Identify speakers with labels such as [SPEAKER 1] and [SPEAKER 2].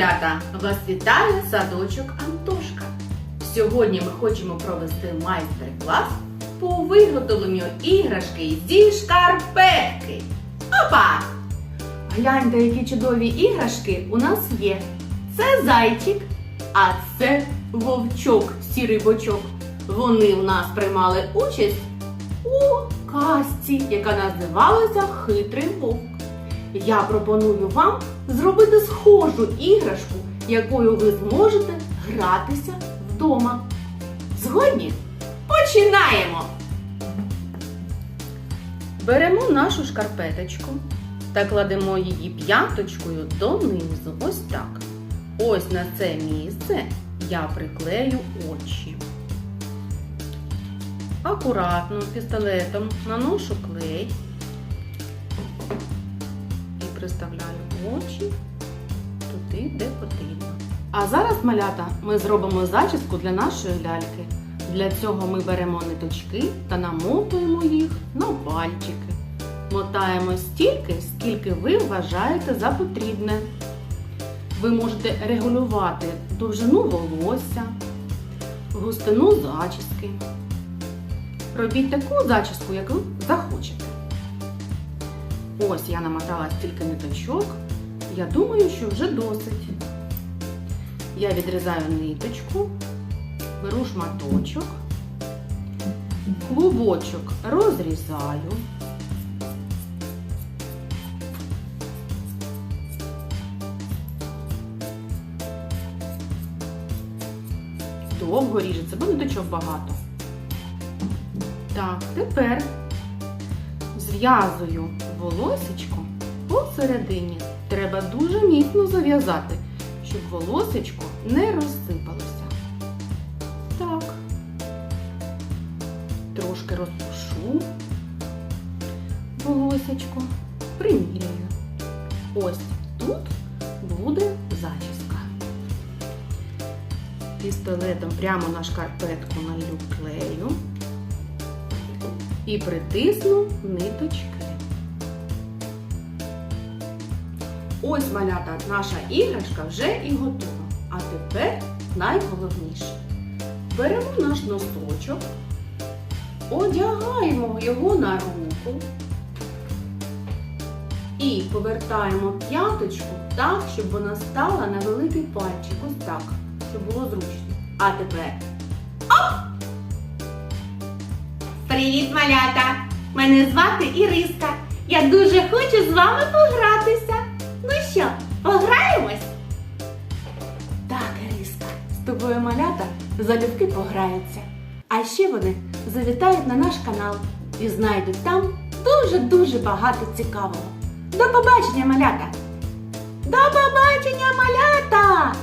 [SPEAKER 1] малята! Вас вітає садочок Антошка. Сьогодні ми хочемо провести майстер-клас по виготовленню іграшки зі шкарпетки. Опа! Гляньте, які чудові іграшки у нас є. Це зайчик, а це вовчок, сірий бочок. Вони у нас приймали участь у казці, яка називалася Хитрий вовк. Я пропоную вам зробити схожу іграшку, якою ви зможете гратися вдома. Згодні? Починаємо! Беремо нашу шкарпеточку та кладемо її п'яточкою донизу. Ось так. Ось на це місце я приклею очі. Акуратно пістолетом наношу клей приставляю очі туди, де потрібно. А зараз, малята, ми зробимо зачіску для нашої ляльки. Для цього ми беремо ниточки та намотуємо їх на пальчики. Мотаємо стільки, скільки ви вважаєте за потрібне. Ви можете регулювати довжину волосся, густину зачіски. Робіть таку зачіску, яку захочете. Ось я намотала стільки ниточок. Я думаю, що вже досить. Я відрізаю ниточку, беру шматочок, клубочок розрізаю. Довго ріжеться, бо ниточок багато. Так, тепер зв'язую волосечко посередині. Треба дуже міцно зав'язати, щоб волосечко не розсипалося. Так. Трошки розпушу волосечко, приміряю. Ось тут буде зачіска. Пістолетом прямо на шкарпетку налью клею і притисну ниточки. Ось малята, наша іграшка вже і готова. А тепер найголовніше. Беремо наш носочок, одягаємо його на руку і повертаємо п'яточку так, щоб вона стала на великий пальчик. Ось так, щоб було зручно. А тепер
[SPEAKER 2] Привіт, малята! Мене звати Іриска. Я дуже хочу з вами погратися. Ну що, пограємось?
[SPEAKER 1] Так, Іриска, з тобою малята залюбки пограються. А ще вони завітають на наш канал і знайдуть там дуже-дуже багато цікавого. До побачення, малята!
[SPEAKER 2] До побачення, малята!